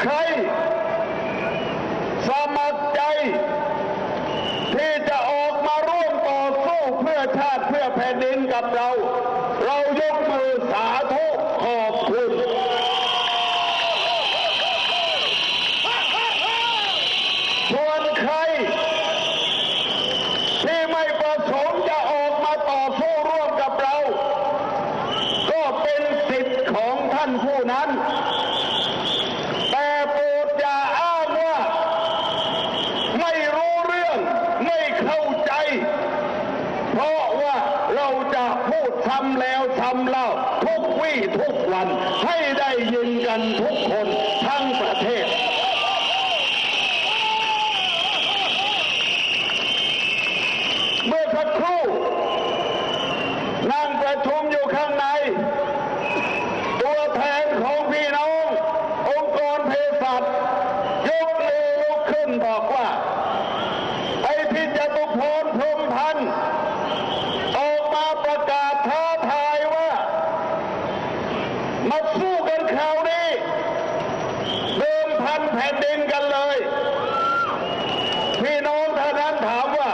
ใคร สมัครใจ ที่จะออกมาร่วมต่อสู้เพื่อชาติเพื่อแผ่นดินกับเรา เรายกมือสาธุขอบคุณส่วนใคร ที่ไม่ประสงค์จะออกมาต่อสู้ร่วมกับเรา ก็เป็นสิทธิ์ของท่านผู้นั้น แต่โปรดอย่าอ้างว่า ไม่รู้เรื่องไม่เข้าใจ เพราะว่าเราจะพูดซ้ำแล้วซ้ำเล่า ทุกวี่ทุกวันให้ได้ยินกันทุกคนทั้งประเทศ เมื่อสักครู่นั่งประชุมอยู่ข้างใน ตัวแทนของพี่น้อง องค์กรเภสัชยกมือลุกขึ้นบอกว่า ไอ้ที่จตุพรพรหมพันธ์ออกมาประกาศท้าทายว่า มาสู้กันคราวนี้ เดิมพันแผ่นดินกันเลย พี่น้องท่านนั้นถามว่า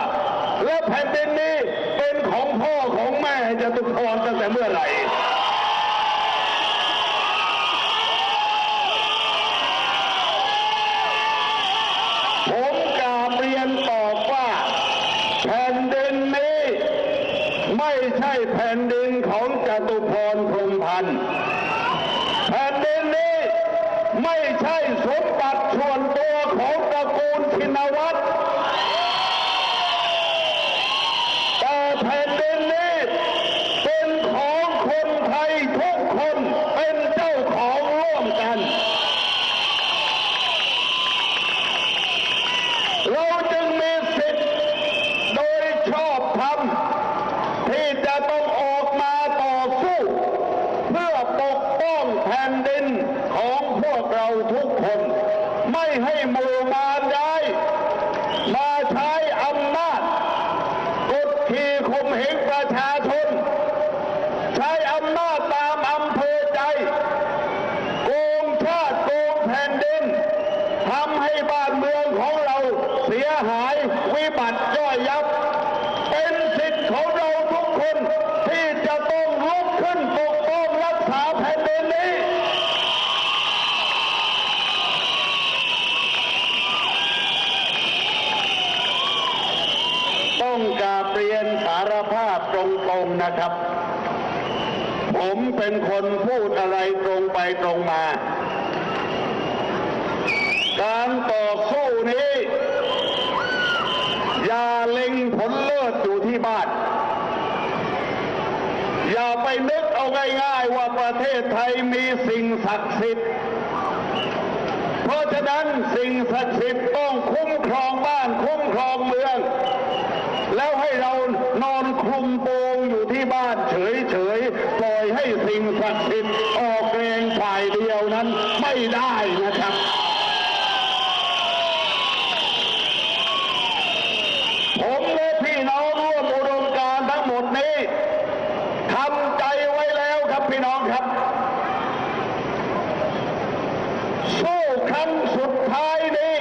แล้วแผ่นดินนี้เป็นของพ่อของแม่จตุพรตั้งแต่เมื่อไหร่ ผมกราบเรียนตอบว่า แผ่นดินนี้ ไม่ใช่แผ่นดินของจตุพรพรหมพันธ์แผ่นดินนี้ ไม่ใช่สมบัติส่วนตัวของตระกูลชินวัตรแต่แผ่นดินนี้เป็นของคนไทยทุกคนเป็นเจ้าของร่วมกัน เราจึงมีสิทธิ์โดยชอบธรรมที่จะต้องออกมาต่อสู้ เพื่อปกป้องแผ่นดิน พวกเราทุกคน ไม่ให้มู่มารได้มาใช้อำนาจกดขี่ข่มเหงประชาชน ใช้อำนาจตามอำเภอใจ โกงชาติโกงแผ่นดินทำให้บ้านเมืองของเราเสียหายวิบัติย่อยยับ เป็นสิทธิ์ของเราทุกคนที่จะต้องลุกขึ้นปกป้องรักษาแผ่นดินนี้ ต้องกราบเรียนสารภาพตรงๆนะครับ ผม เป็นคนพูดอะไรตรงไปตรงมา การต่อสู้นี้ อย่าเล็งผลเลิศอยู่ที่บ้าน อย่าไปนึกเอาง่ายๆว่าประเทศไทยมีสิ่งศักดิ์สิทธิ์ นั้นสิ่งศักดิ์สิทธิ์ต้องคุ้มครองบ้านคุ้มครองเมือง แล้วให้เรานอนคลุมโปงอยู่ที่บ้านเฉยๆปล่อยให้สิ่งศักดิ์สิทธิ์ออกแรงฝ่ายเดียวนั้นไม่ได้นะครับ ผมและพี่น้องร่วมอุดมการณ์ทั้งหมดนี้ทำใจไว้แล้วครับพี่น้องครับ สู้ครั้งสุดท้ายนี้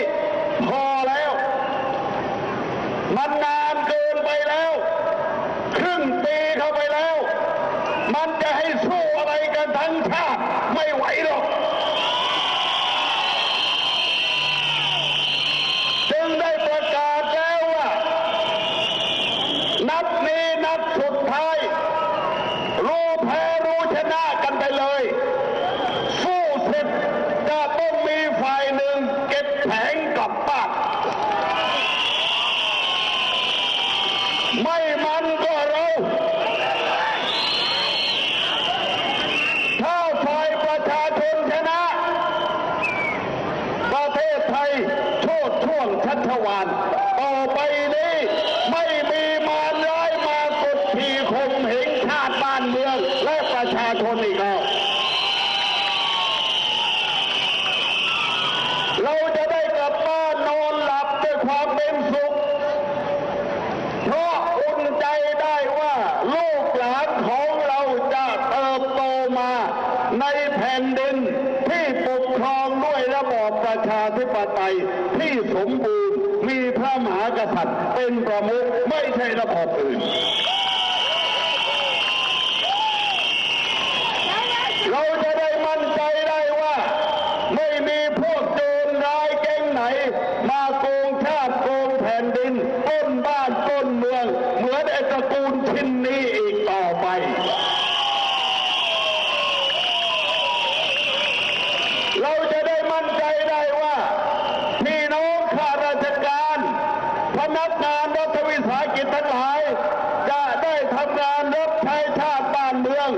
พอแล้ว มันนานเกินไปแล้ว ครึ่งปีเข้าไปแล้ว มันจะให้สู้ อะไรกันทั้งชาติไม่ไหวหรอก จึงได้ประกาศแล้วว่า นัดนี้นัดสุดท้าย รู้แพ้รู้ชนะกันไปเลย สู้เสร็จจะต้องมีฝ่ายหนึ่งเก็บแผงกลับบ้านไม่มันก็เรา ถ้าฝ่ายประชาชนชนะ ประเทศไทยโชดช่วงชัชวานต่อไปนี้ไม่มีมารร้ายมากดขี่ข่มเหงชาติบ้านเมือง และประชาชนอีกแล้ว เราจะได้กลับบ้านนอนหลับด้วยความ เป็นสุข เพราะอุ่นใจได้ว่าลูกหลานของเราจะเติบโตมาในแผ่นดินที่ปกครองด้วยระระบอบประชาธิปไตยที่สมบูรณ์มีพระมหากษัตริย์เป็นประมุขไม่ใช่ระบอบอื่นเราจะได้มั่นใจได้ว่า ไม่มีพวกโจรร้ายแก๊งไหน มาโกงชาติโกงแผ่น ดินป้นบ้านป้นเมือง เหมือนไอ้ตระกูลชินนี้อีกต่อไป เราจะได้มั่นใจได้ว่าพี่น้องข้าราชการพนักงานรัฐวิสาหกิจทั้งหลาย จะได้ทำงานรับใช้ชาติบ้านเมือง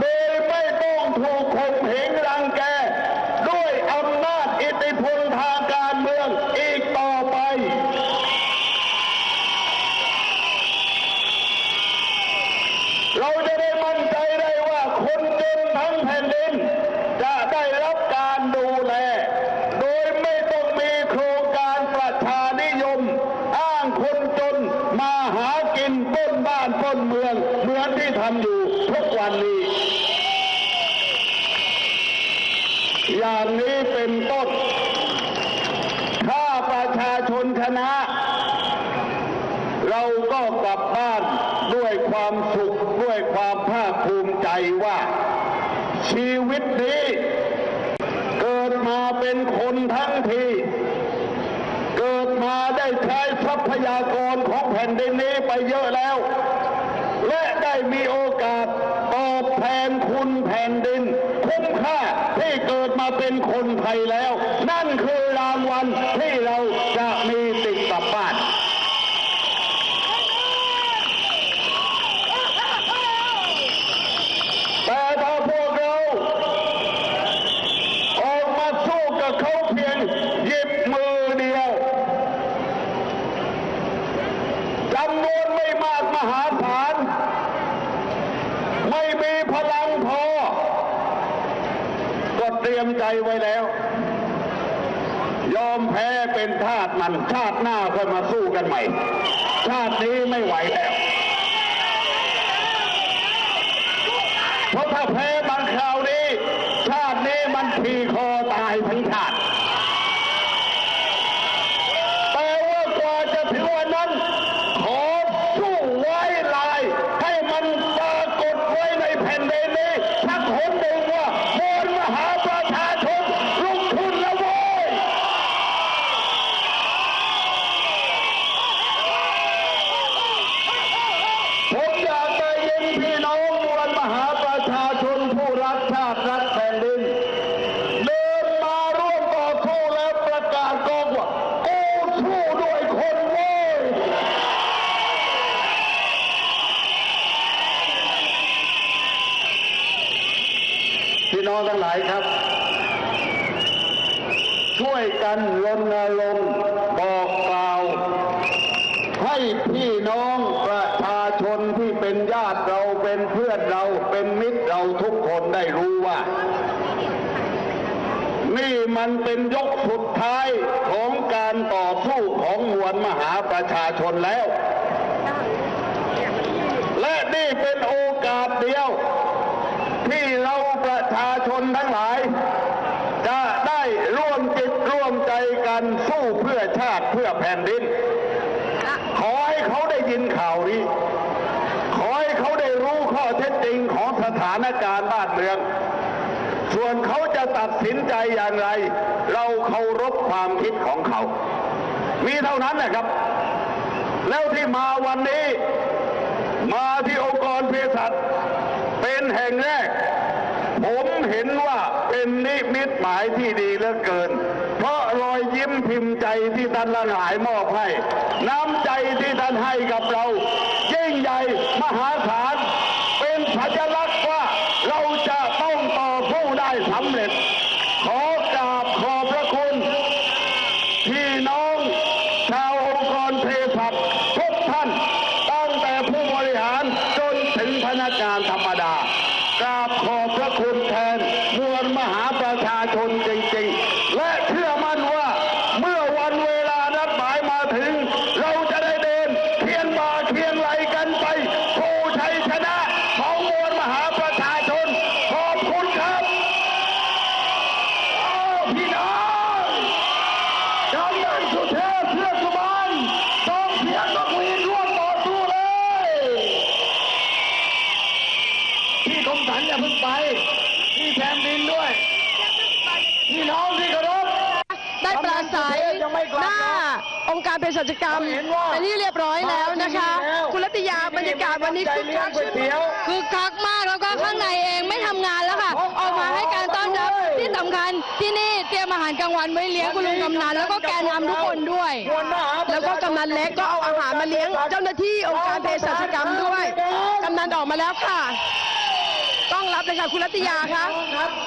โดยไม่ต้องถูกข่มเหงรังแก ด้วยอำนาจอิทธิพลทางการเมืองอีกต่อไป เราจะได้มั่นใจได้ว่าคนจนทั้งแผ่นดิน จะได้รับการดูแล โดยไม่ต้องมีโครงการประชานิยม อ้างคนจนมาหากินปล้นบ้านป้นเมืองเหมือนที่ทำอยู่ทุกวันนี้ อย่างนี้เป็นต้น ถ้าประชาชนชนะ เราก็กลับบ้านด้วยความสุขด้วยความภาคภูมิใจว่า ชีวิตนี้ เกิดมาเป็นคนทั้งที เกิดมาได้ใช้ ทรัพยากรของแผ่นดินนี้ไปเยอะแล้ว และได้มีโอกาสตอบแทนคุณแผ่นดิน คุ้มค่าที่เกิดมาเป็นคนไทยแล้ว นั่นคือรางวัลที่เราจะมีติดกับบ้านแต่ถ้าพวกเรา ออกมาสู้กับเขาเพียงหยิบมือเดียวจำนวนไม่มากมหาศาล ไม่มีพลังพอ ก็เตรียม ใจไว้แล้ว ยอมแพ้เป็นทาสมัน ชาติหน้าค่อยมาสู้กันใหม่ ชาตินี้ไม่ไหวแล้ว เพราะถ้าแพ้บางคราวนี้ ชาตินี้มันทีคอตายทั้งชาติ แต่ว่ากว่าจะถึงวันนั้น ขอสู้ไว้ลาย ให้มันปรากฏไว้ในแผ่นดินนี้สักหนหนึ่งว่ามวลมหาประชาชนลุกขึ้นแล้วโว้ย ผมอยากได้ยินพี่น้องมวลมหาประชาชนผู้รักชาติรักแผ่นดิน เดินมาร่วมต่อสู้แล้วประกาศกองว่ากูสู้ด้วยคนโว้ยพี่น้องทั้งหลายครับ ช่วยกันรณรงค์บอกกล่าว ให้พี่น้องประชาชนที่เป็นญาติเราเป็นเพื่อนเราเป็นมิตรเราทุกคนได้รู้ว่า นี่มันเป็นยกสุดท้ายของการต่อสู้ของมวลมหาประชาชนแล้ว และนี่เป็นโอกาสเดียว ที่เราประชาชนทั้งหลาย จะได้ร่วม จิตร่วมใจกันสู้เพื่อชาติเพื่อแผ่นดิน ขอให้เขาได้ยินข่าวนี้ ขอให้เขาได้รู้ข้อเท็จจริงของสถานการณ์บ้านเมือง ส่วนเขาจะตัดสินใจอย่างไร เราเคารพความคิดของเขา มีเท่านั้นนะครับ แล้วที่มาวันนี้ มาที่องค์กรเภสัชเป็นแห่งแรก เห็นว่าเป็นนิมิตหมายที่ดีเหลือเกิน เพราะรอยยิ้มพิมพ์ใจที่ท่านละหายมอบให้ น้ำใจที่ท่านให้กับเรายิ่งใหญ่มหาศาลเป็นสัญลักษณ์ว่าเราจะต้องต่อสู้ได้สำเร็จ ขอกราบขอบพระคุณ พี่น้องชาวองค์กรเภสัชทุกท่าน ตั้งแต่ผู้บริหารจนถึงพนักงานธรรมดากราบขอบพระคุณแทนมวลมหาประชาชนจริงๆ และเชื่อมั่นว่าเมื่อวันเวลานัดหมายมาถึง เราจะได้เดินเคียงบ่าเคียงไหลกันไปผู้ชัยชนะของมวลมหาประชาชน ขอบคุณครับ เพื่อสุบานต้องเสียงต้องวีนร่วมต่อสู้เลย พี่คมสันอย่าเพิ่งไป พี่แผ่นดินด้วย พี่น้องที่เคารพ ได้ปราศัย หน้าองค์การเภสัชกรรมเป็นที่เรียบร้อยแล้วนะคะ คุณรัตยาบรรยากาศวันนี้คึกคักขึ้นมากคึกคักมากแล้วก็ข้างในเองไม่ทำงานแล้วค่ะ ออกมาให้การต้อนรับที่สำคัญที่นี่เตรียมอาหารกลางวันไว้เลี้ยงคุณลุงกำนันแล้วก็แกนนำทุกคนด้วย แล้วก็กำนันเล็กก็เอาอาหารมาเลี้ยง เจ้าหน้าที่องค์การเภสัชกรรมด้วยกำนันออกมาแล้วค่ะต้องรับเลยค่ะคุณรัตยาคะ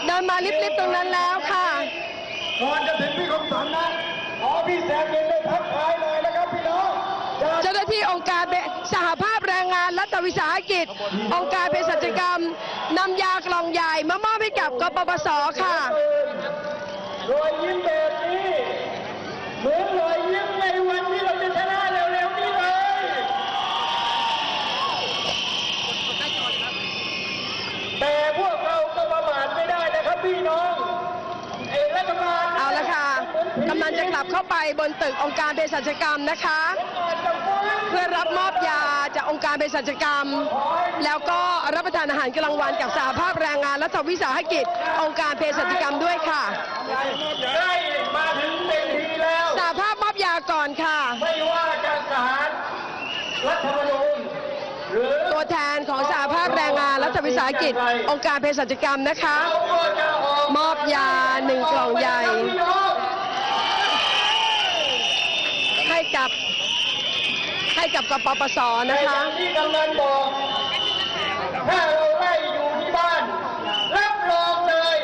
เดินมาลิบๆตรงนั้นแล้วค่ะก่อนจะถึงพี่คมสันนะขอ พี่แซมเย็นได้ทักทายหน่อยนะครับพี่น้องจากเจ้าหน้าที่องค์การเภสหภาพแรงงานรัฐวิสาหกิจ องค์การเภสัชกรรมนำยากล่องใหญ่มามอบให้กับกปปสค่ะรอยยิ้มแบบนี้เหมือนรอยยิ้มในวันที่เราจะชนะเร็วๆนี้เลย แต่พวกเราก็ประมาทไม่ได้นะครับพี่น้องไอ้รัฐบาล เอาละค่ะกำ ลังจะกลับเข้าไปบนตึกองค์การเภสัชกรรมนะคะ เพื่อรับมอบยาจากองค์การเภสัชกรรม แล้วก็รับประทานอาหารกลางวันกับสหภาพแรงงานรัฐวิสาหกิจ องค์การเภสัชกรรมด้วยค่ะได้มาถึงเต็มทีแล้วสหภาพมอบยาก่อนค่ะ ไม่ว่าจะสารรัฐธรรมนูญหรือตัวแทนของสหภาพแรงงานรัฐวิสาหกิจ องค์การเภสัชกรรมนะคะเราก็จะออกมอบยาหนึ่งกล่องใหญ่ พี่น้อง ให้ กับให้กับกปปสแต่นะอคะย่างที่กำนันบอกถ้าเราไล่อยู่ที่บ้าน รับรองเลย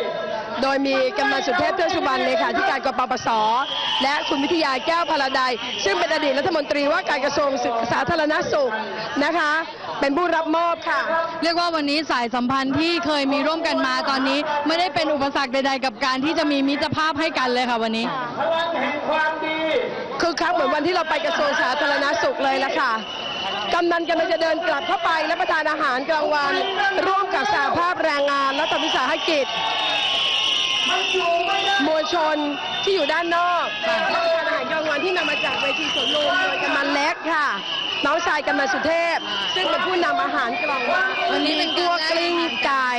โดยมีกำนันสุเทพเทือกสุบรรณเลขาธิการกปปส และคุณวิทยาแก้วพลาไดยซึ่งเป็นอดีตรัฐมนตรีว่าการกระทรวงสาธารณสุขนะคะ เป็นผู้รับมอบค่ะ เรียกว่าวันนี้สายสัมพันธ์ที่เคยมีร่วมกันมาตอนนี้ ไม่ได้เป็นอุปสรรคใด ๆ กับการที่จะมีมิตรภาพให้กันเลยค่ะวันนี้พลังแห่งความดีคือครั้งเหมือนวันที่เราไปกระทรวงสาธารณสุขเลยละค่ะกำนันกำลังจะเดินกลับเข้าไปและประทานอาหารกลางวัน ร่วมกับสหภาพแรงงานรัฐวิสาหกิจมันอยู่ไม่ได้มวลชนที่อยู่ด้านนอกรับประทานอาหารกลางวันที่นำมาจากเวทีสวนลุมโดยกำนันเล็กค่ะ น้องชายกำนันสุเทพ ซึ่งเป็นผู้นำอาหารกลางวันวันนี้เป็นตัวกลิ้งไก่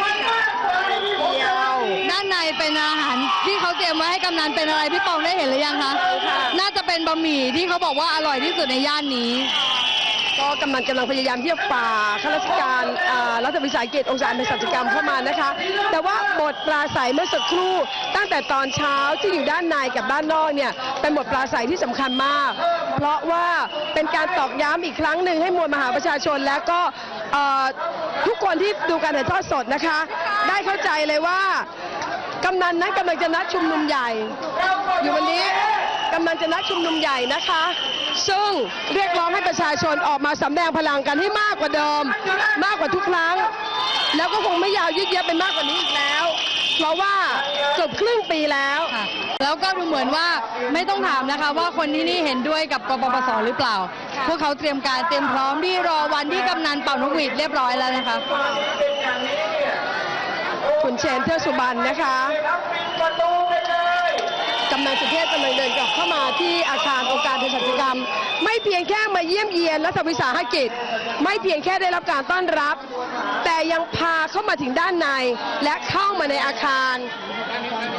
มันมากกว่าที่ผมเดียว ด้านในเป็นอาหารที่เขาเตรียมไว้ให้กำนันเป็นอะไรพี่ปองได้เห็นหรือยังคะ ค่ะ น่าจะเป็นบะหมี่ที่เขาบอกว่าอร่อยที่สุดในย่านนี้ ก็กำลังกำลังพยายามที่จะฝ่าข้าราชการอ่ารัฐวิสาหกิจองค์การเภสัชกรรมเข้ามานะคะ แต่ว่าบทปราศัยเมื่อสักครู่ตั้งแต่ตอนเช้าที่อยู่ด้านในกับด้านนอกเนี่ยเป็นบทปราศัยที่สำคัญมาก เพราะว่าเป็นการตอกย้ำอีกครั้งหนึ่งให้มวลมหาประชาชนและก็ทุกคนที่ดูการถ่ายทอดสดนะคะ ได้เข้าใจเลยว่ากำนันนั้นกำลังจะนัดชุมนุมใหญ่ อยู่วันนี้กำลังจะนัดชุมนุมใหญ่นะคะ ซึ่งเรียกร้องให้ประชาชนออกมาสำแดงพลังกันให้มากกว่าเดิม มากกว่าทุกครั้ง แล้วก็คงไม่ยาวยืดเยื้อเป็นมากกว่านี้อีกแล้ว เพราะว่าเกือบครึ่งปีแล้วค่ะแล้วก็ดูเหมือนว่าไม่ต้องถามนะคะ ว่าคนที่นี่เห็นด้วยกับกปปสหรือเปล่า พวกเขาเตรียมการเตรียมพร้อมที่รอวันที่กำนันเป่านกหวีดเรียบร้อยแล้วนะคะคุณเชนเทือกสุบรรณนะคะครับปิดประตูไปเลยกำนันสุเทพกำลังเดินกลับเข้ามาที่อาคารองค์การเภสัชกรรม ไม่เพียงแค่มาเยี่ยมเยียนรัฐวิสาหกิจ ไม่เพียงแค่ได้รับการต้อนรับ แต่ยังพาเข้ามาถึงด้านในและเข้ามาในอาคาร